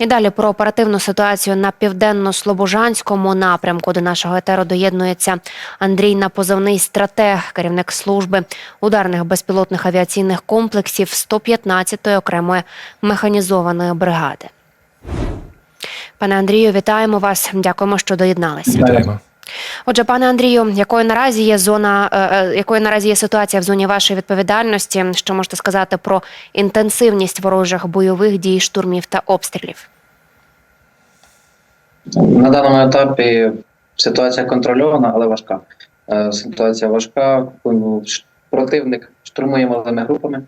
І далі про оперативну ситуацію на південно-слобожанському напрямку до нашого етеру доєднується Андрій Напозовний стратег, керівник служби ударних безпілотних авіаційних комплексів 115-ї окремої механізованої бригади. Пане Андрію, вітаємо вас. Дякуємо, що доєдналися. Вітаємо. Отже, пане Андрію, якою наразі є зона, е, е, якою наразі є ситуація в зоні вашої відповідальності? Що можете сказати про інтенсивність ворожих бойових дій, штурмів та обстрілів? На даному етапі ситуація контрольована, але важка. Е, Ситуація важка. Противник штурмує малими групами,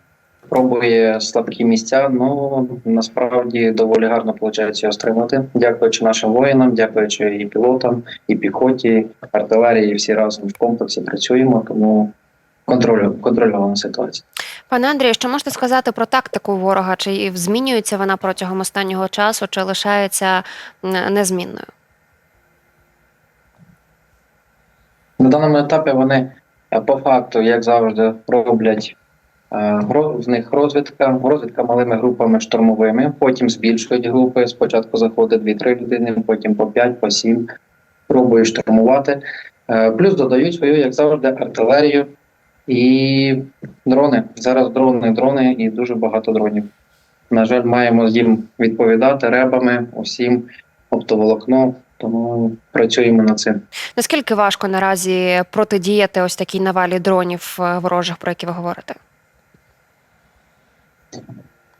пробує слабкі місця. Ну насправді доволі гарно виходить його стримати. Дякуючи нашим воїнам, дякуючи і пілотам, і піхоті, артилерії. Всі разом в комплексі працюємо, тому контролю контрольована ситуація. Пане Андрію, що можете сказати про тактику ворога? Чи змінюється вона протягом останнього часу, чи лишається незмінною? На даному етапі вони е, по факту, як завжди, роблять в них розвідка, розвідка малими групами штурмовими, потім збільшують групи. Спочатку заходить 2-3 людини, потім по 5, по 7, пробують штурмувати. Е, Плюс додають свою, як завжди, артилерію і дрони. Зараз дрони, дрони і дуже багато дронів. На жаль, маємо їм відповідати ребами, усім, оптоволокно, тому працюємо над цим. Наскільки важко наразі протидіяти ось такій навалі дронів е, ворожих, про які ви говорите?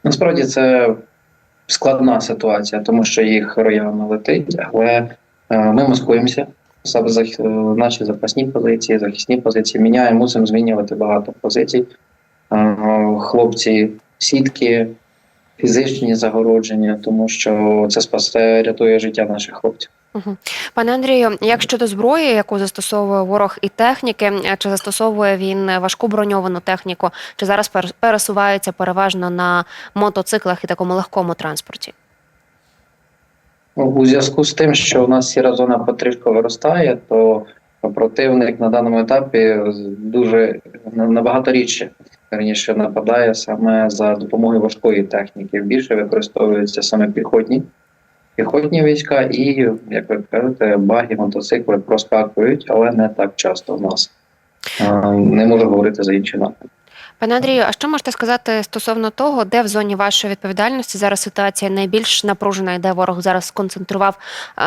Насправді це складна ситуація, тому що їх роями летить, але е, ми маскуємося. Саме е, наші запасні позиції, захисні позиції міняємо, мусимо змінювати багато позицій. Е, Хлопці, сітки, фізичні загородження, тому що це спасе, рятує життя наших хлопців. Угу. Пане Андрію, як щодо зброї, яку застосовує ворог і техніки, чи застосовує він важку броньовану техніку, чи зараз пересувається переважно на мотоциклах і такому легкому транспорті? У зв'язку з тим, що у нас сіра зона потрішку виростає, то противник на даному етапі дуже набагато рідше верніше нападає саме за допомогою важкої техніки. Більше використовуються саме піхотні, піхотні війська і, як ви кажете, баги, мотоцикли проскакують, але не так часто в нас. Не можу говорити за інші напрямки. Пане Андрію, а що можете сказати стосовно того, де в зоні вашої відповідальності зараз ситуація найбільш напружена і де ворог зараз сконцентрував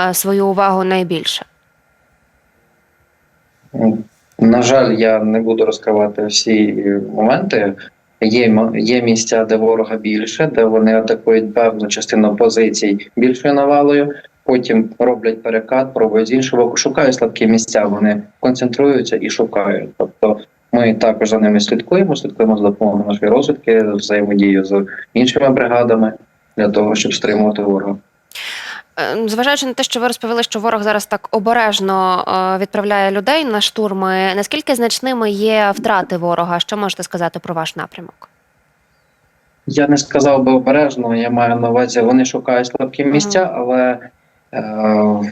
е, свою увагу найбільше? На жаль, я не буду розкривати всі моменти. Є, є місця, де ворога більше, де вони атакують певну частину позицій більшою навалою. Потім роблять перекат, пробують з іншого боку, шукають слабкі місця. Вони концентруються і шукають. Тобто ми також за ними слідкуємо, слідкуємо за допомогою нашої розвідки, взаємодію з іншими бригадами для того, щоб стримувати ворога. Е, Зважаючи на те, що ви розповіли, що ворог зараз так обережно е, відправляє людей на штурми, наскільки значними є втрати ворога? Що можете сказати про ваш напрямок? Я не сказав би обережно, я маю на увазі, вони шукають слабкі місця, але е,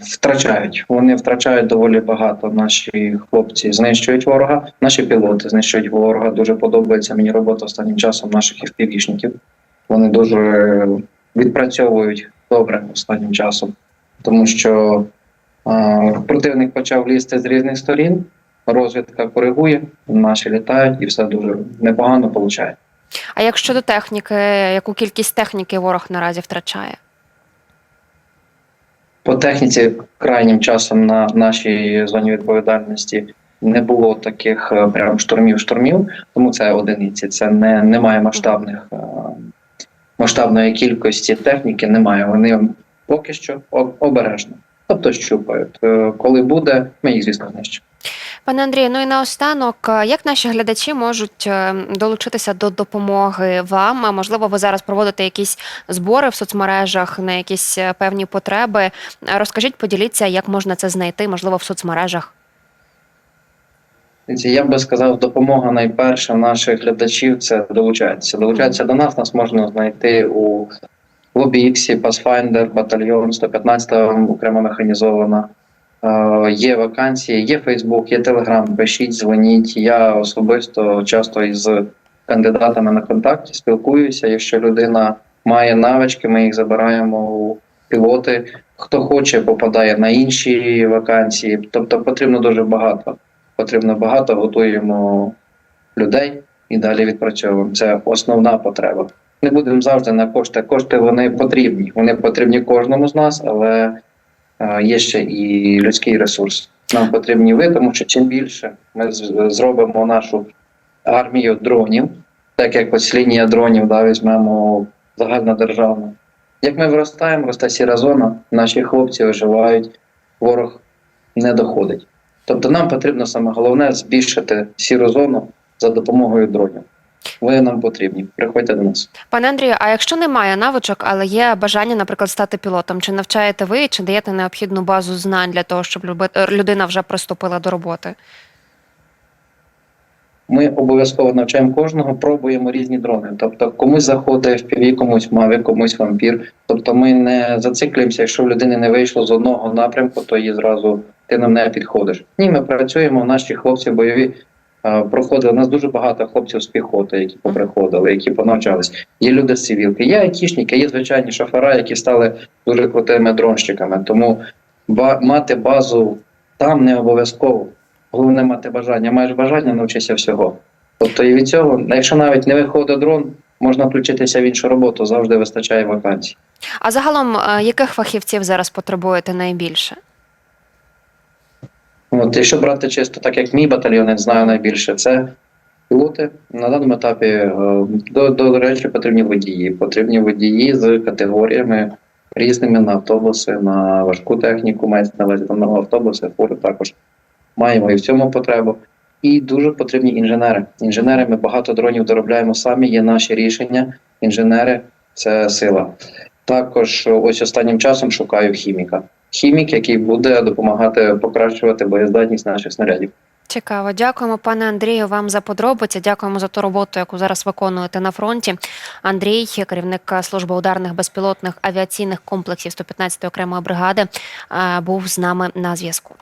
втрачають. Вони втрачають доволі багато. Наші хлопці знищують ворога, наші пілоти знищують ворога. Дуже подобається мені робота останнім часом наших FPV-шників. Вони дуже відпрацьовують добре останнім часом, тому що е, противник почав лізти з різних сторін. Розвідка коригує, наші літають, і все дуже непогано виходить. А як щодо техніки, яку кількість техніки ворог наразі втрачає? По техніці крайнім часом на нашій зоні відповідальності не було таких е, прям штурмів штурмів, тому це одиниці. Це не немає масштабних е, масштабної кількості техніки. Немає. Вони поки що обережно, тобто щупають. Е, Коли буде, ми їх звісно знищимо. Пане Андрію, ну і наостанок, е, як наші глядачі можуть е, долучитися до допомоги вам? Можливо, ви зараз проводите якісь збори в соцмережах на якісь певні потреби. Розкажіть, поділіться, як можна це знайти, можливо, в соцмережах. Я би сказав, допомога найперша наших глядачів це долучатися. Долучатися до нас нас можна знайти у LobbyX, Pathfinder, батальйон 115 окремо механізована. Е, Є вакансії, є Фейсбук, є Телеграм. Пишіть, дзвоніть. Я особисто часто із кандидатами на контакті спілкуюся. Якщо людина має навички, ми їх забираємо у пілоти. Хто хоче, попадає на інші вакансії. Тобто потрібно дуже багато. Потрібно багато, готуємо людей і далі відпрацьовуємо. Це основна потреба. Не будемо завжди на кошти. Кошти вони потрібні. Вони потрібні кожному з нас, але е, є ще і людський ресурс. Нам потрібні ви, тому що чим більше ми зробимо нашу армію дронів, так як ось лінія дронів, да, візьмемо загальнодержавну. Як ми виростаємо, росте сіра зона, наші хлопці виживають, ворог не доходить. Тобто нам потрібно саме головне збільшити сіру зону за допомогою дронів. Ви нам потрібні. Приходьте до нас. Пане Андрію, а якщо немає навичок, але є бажання, наприклад, стати пілотом, чи навчаєте ви, чи даєте необхідну базу знань для того, щоб людина вже приступила до роботи? Ми обов'язково навчаємо кожного, пробуємо різні дрони. Тобто комусь заходить FPV, комусь Mavic, комусь вампір. Тобто ми не зациклюємося, якщо в людини не вийшло з одного напрямку, то її зразу ти нам не підходиш. Ні, ми працюємо, наші хлопці бойові проходили. У нас дуже багато хлопців з піхоти, які поприходили, які понавчались. Є люди з цивілки, є айтішники, є звичайні шофера, які стали дуже крутими дронщиками. Тому ба- мати базу там не обов'язково. Головне мати бажання. Маєш бажання, навчися всього. Тобто і від цього, якщо навіть не виходить дрон, можна включитися в іншу роботу, завжди вистачає вакансій. А загалом, е, яких фахівців зараз потребуєте найбільше? От, якщо брати чисто, так як мій батальйон, я знаю найбільше, це пілоти. На даному етапі е, до, до речі, потрібні водії. Потрібні водії з категоріями різними на автобуси, на важку техніку, мається на увазі на автобуси, фури також маємо і в цьому потребу. І дуже потрібні інженери. Інженери ми багато дронів доробляємо самі, є наші рішення. Інженери це сила. Також ось останнім часом шукаю хіміка. Хімік, який буде допомагати покращувати боєздатність наших снарядів. Цікаво. Дякуємо, пане Андрію, вам за подробиці. Дякуємо за ту роботу, яку зараз виконуєте на фронті. Андрій, керівник служби ударних безпілотних авіаційних комплексів 115-ї окремої бригади, е, був з нами на зв'язку.